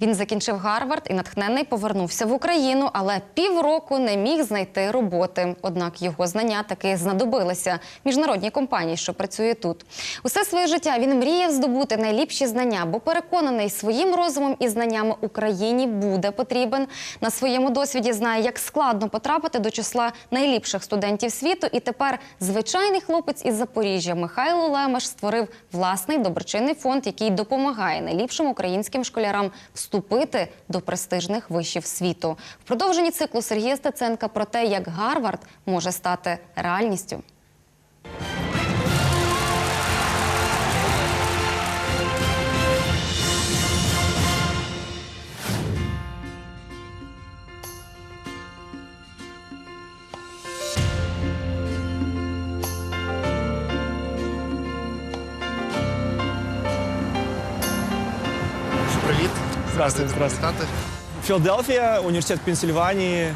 Він закінчив Гарвард і натхнений повернувся в Україну, але півроку не міг знайти роботи. Однак його знання таки знадобилися міжнародній компанії, що працює тут. Усе своє життя він мріяв здобути найліпші знання, бо переконаний своїм розумом і знаннями Україні буде потрібен. На своєму досвіді знає, як складно потрапити до числа найліпших студентів світу. І тепер звичайний хлопець із Запоріжжя Михайло Лемеш створив власний доброчинний фонд, який допомагає найліпшим українським школярам вступити до престижних вишів світу. В продовженні циклу Сергія Стеценка про те, як Гарвард може стати реальністю. Здравствуйте, здравствуйте. Вітати. Филадельфия, университет Пенсильвании.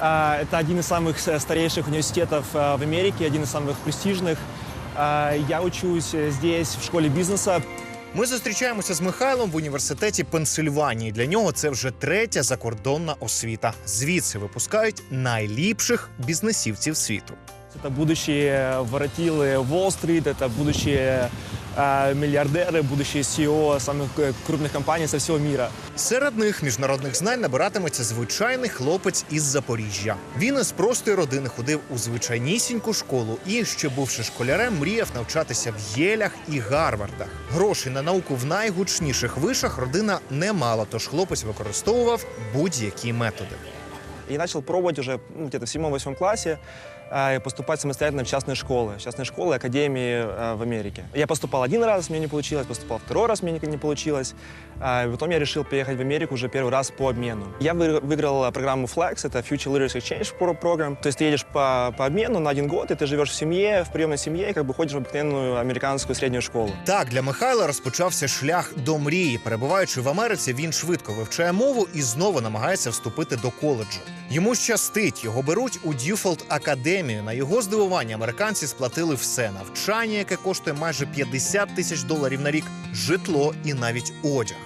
А, Это один из самых э, старейших университетов э, в Америке, один из самых престижных. А, Я учусь э, здесь, в школе бизнеса. Ми зустрічаємося з Михайлом в університеті Пенсильванії. Для нього це вже третя закордонна освіта. Звідси випускають найліпших бізнесівців світу. Это будущие воротилы Уолл-стрит, это будущие э, миллиардеры, будущие CEO самых э, крупных компаний со всего мира. Серед них міжнародних знань набиратиметься звичайний хлопець із Запоріжжя. Він із простої родини ходив у звичайнісіньку школу і, ще бувши школярем, мріяв навчатися в Єлях і Гарвардах. Грошей на науку в найгучніших вишах родина не мала, тож хлопець використовував будь-які методи. И начал пробовать уже ну, где-то в седьмом-восьмом классе э, поступать самостоятельно в частные школы, частные школы, академии э, в Америке. Я поступал один раз, мне не получилось, поступал второй раз, мне не- не получилось. А, и потом я решил поехать в Америку уже первый раз по обмену. Я вы- выиграл э, программу FLEX, это Future Leaders Exchange Pro- Program. То есть ты едешь по, по обмену на один год, и ты живешь в семье, в приемной семье, и как бы ходишь в обыкновенную американскую среднюю школу. Так, для Михайла розпочався шлях до мрії. Перебуваючи в Америці, він швидко вивчає мову і знову намагається вступити до коледжу. Йому щастить, його беруть у Дюфолд Академію. На його здивування американці сплатили все навчання, яке коштує майже 50 тисяч доларів на рік, житло і навіть одяг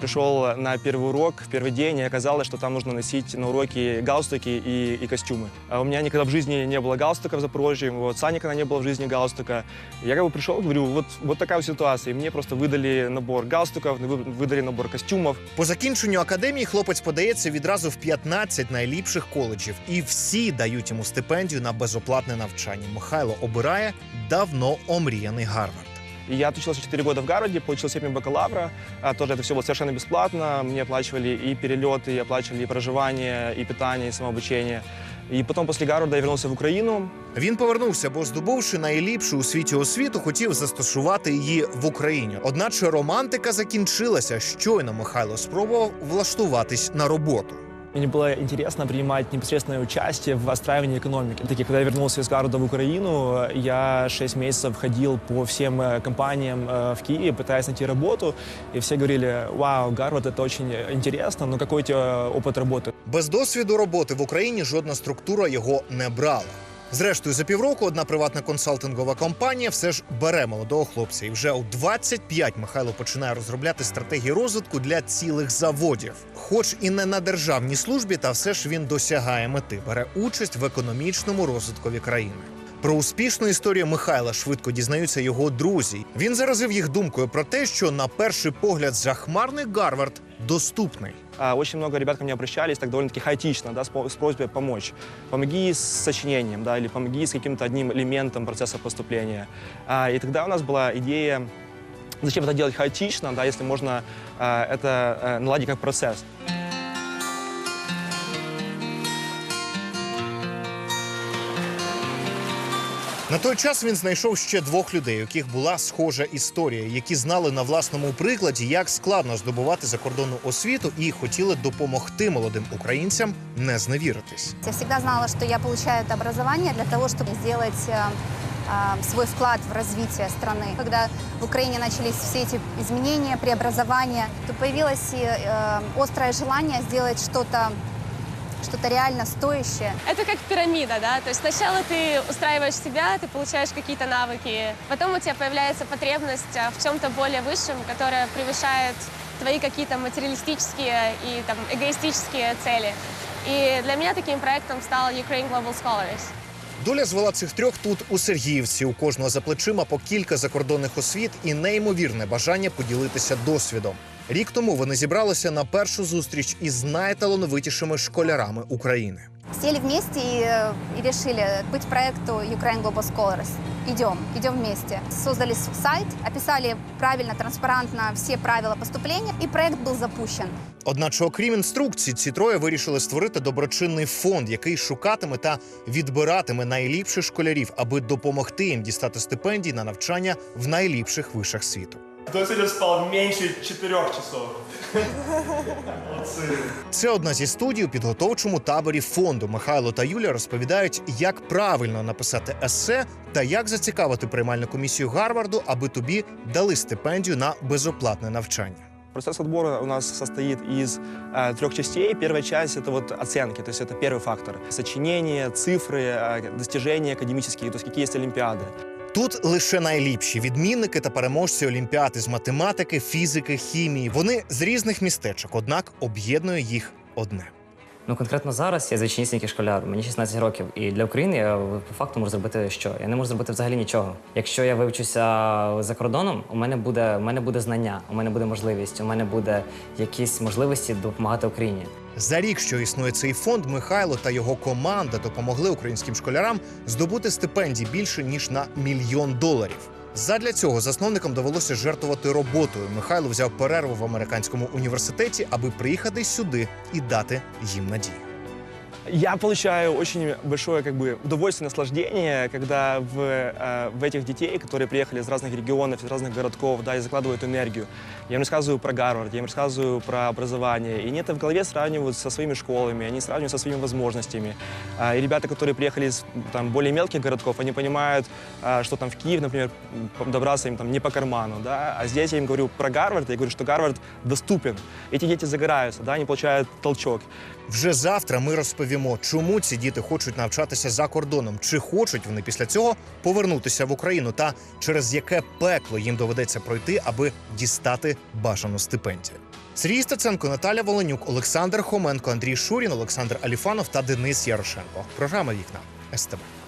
Пришел на первый урок, в первый день, и оказалось, что там нужно носить на уроки галстуки и, и костюмы. А у меня никогда в жизни не было галстука в Запорожье, у отца никогда не было в жизни галстука. Я как бы пришел, говорю, вот, вот такая вот ситуация. И мне просто выдали набор галстуков, вы- выдали набор костюмов. По закінченню академії хлопець подається відразу в 15 найліпших коледжів, і всі дають йому стипендію на безоплатне навчання. Михайло обирає давно омріяний Гарвард. И я отучился 4 года в Гарварде, получил степень бакалавра. А, тоже это все было совершенно бесплатно. Мне оплачивали и перелеты, и оплачивали и проживание, и питание, и самообучение. И потом после Гарварда я вернулся в Украину, Він повернувся, бо здобувши найліпшу у світі освіту, хотів застосувати її в Україні. Одначе романтика закінчилася. Щойно Михайло спробував влаштуватись на роботу. Мне было интересно принимать непосредственное участие в отстраивании экономики. Таки, когда я вернулся из Гарварда в Украину, я 6 месяцев ходил по всем э, компаниям э, в Киеве, пытаясь найти работу. И все говорили, вау, Гарвард, это очень интересно, но какой у тебя опыт работы? Без досвіду роботи в Україні жодна структура його не брала. Зрештою, за півроку одна приватна консалтингова компанія все ж бере молодого хлопця. І вже у 25 Михайло починає розробляти стратегії розвитку для цілих заводів. Хоч і не на державній службі, та все ж він досягає мети, бере участь в економічному розвиткові країни. Про успішну історію Михайла швидко дізнаються його друзі. Він заразив їх думкою про те, що на перший погляд захмарний Гарвард доступний А, Очень много ребят ко мне обращались так довольно-таки хаотично, да, с по- с просьбой помочь. Помоги с сочинением, да, или помоги с каким-то одним элементом процесса поступления. А, И тогда у нас была идея, зачем это делать хаотично, да, если можно а, это э, наладить как процесс. На той час він знайшов ще двох людей, у яких була схожа історія, які знали на власному прикладі, як складно здобувати закордонну освіту, і хотіли допомогти молодим українцям не зневіритись. Я всегда знала, что я получаю это образование для того, чтобы сделать э, э, свой вклад в развитие страны. Когда в Украине начались все эти изменения, преобразования, то появилось и, э, острое желание сделать что-то что-то реально стоящее. Это как пирамида, да? То есть сначала ты устраиваешь себя, ты получаешь какие-то навыки, потом у тебя появляется потребность а, в чем-то более высшем, которая превышает твои какие-то материалистические и там эгоистические цели. И для меня таким проектом стал Ukraine Global Scholars. Доля звела цих трьох тут у Сергіївці. У кожного за плечима по кілька закордонних освіт і неймовірне бажання поділитися досвідом. Рік тому вони зібралися на першу зустріч із найталановитішими школярами України. Сели вместе и, э, и решили быть проекту Ukraine Global Scholars. Идем, идем вместе. Создали с- сайт, описали правильно, транспарантно все правила поступления, и проект был запущен. Одначе, окрім інструкцій, ці троє вирішили створити доброчинний фонд, який шукатиме та відбиратиме найліпших школярів, аби допомогти їм дістати стипендії на навчання в найліпших вишах світу. Кто сегодня спал меньше четырех часов? Це одна зі студій у підготовчому таборі фонду. Михайло та Юля розповідають, як правильно написати есе та як зацікавити приймальну комісію Гарварду, аби тобі дали стипендію на безоплатне навчання. Процесс отбора у нас состоит из э, трех частей. Первая часть это вот оценки, то есть это первый фактор. Сочинения, цифры, э, достижения академические, то есть какие есть олимпиады. Тут лише найліпші відмінники та переможці олімпіади з математики, фізики, хімії. Вони з різних містечок, однак об'єднує їх одне. Ну конкретно зараз я звичайнісінький школяр, мені 16 років, і для України я по факту можу зробити що? Я не можу зробити взагалі нічого. Якщо я вивчуся за кордоном, у мене буде у мене буде знання, у мене буде можливість, у мене буде якісь можливості допомагати Україні. За рік, що існує цей фонд, Михайло та його команда допомогли українським школярам здобути стипендій більше ніж на мільйон доларів. Задля цього засновникам довелося жертвувати роботою. Михайло взяв перерву в американському університеті, аби приїхати сюди і дати їм надію. Я получаю очень большое как бы, удовольствие, наслаждение, когда в, э, в этих детей, которые приехали из разных регионов, из разных городков, да, и закладывают энергию. Я им рассказываю про Гарвард, я им рассказываю про образование. И они это в голове сравнивают со своими школами, они сравнивают со своими возможностями. А, И ребята, которые приехали из там, более мелких городков, они понимают, а, что там в Киев, например, добраться им там не по карману. Да? А здесь я им говорю про Гарвард, я говорю, что Гарвард доступен. Эти дети загораются, да, они получают толчок. Вже завтра ми розповімо, чому ці діти хочуть навчатися за кордоном, чи хочуть вони після цього повернутися в Україну, та через яке пекло їм доведеться пройти, аби дістати бажану стипендію. Сергій Стеценко, Наталя Волонюк, Олександр Хоменко, Андрій Шурін, Олександр Аліфанов та Денис Ярошенко. Програма Вікна СТБ.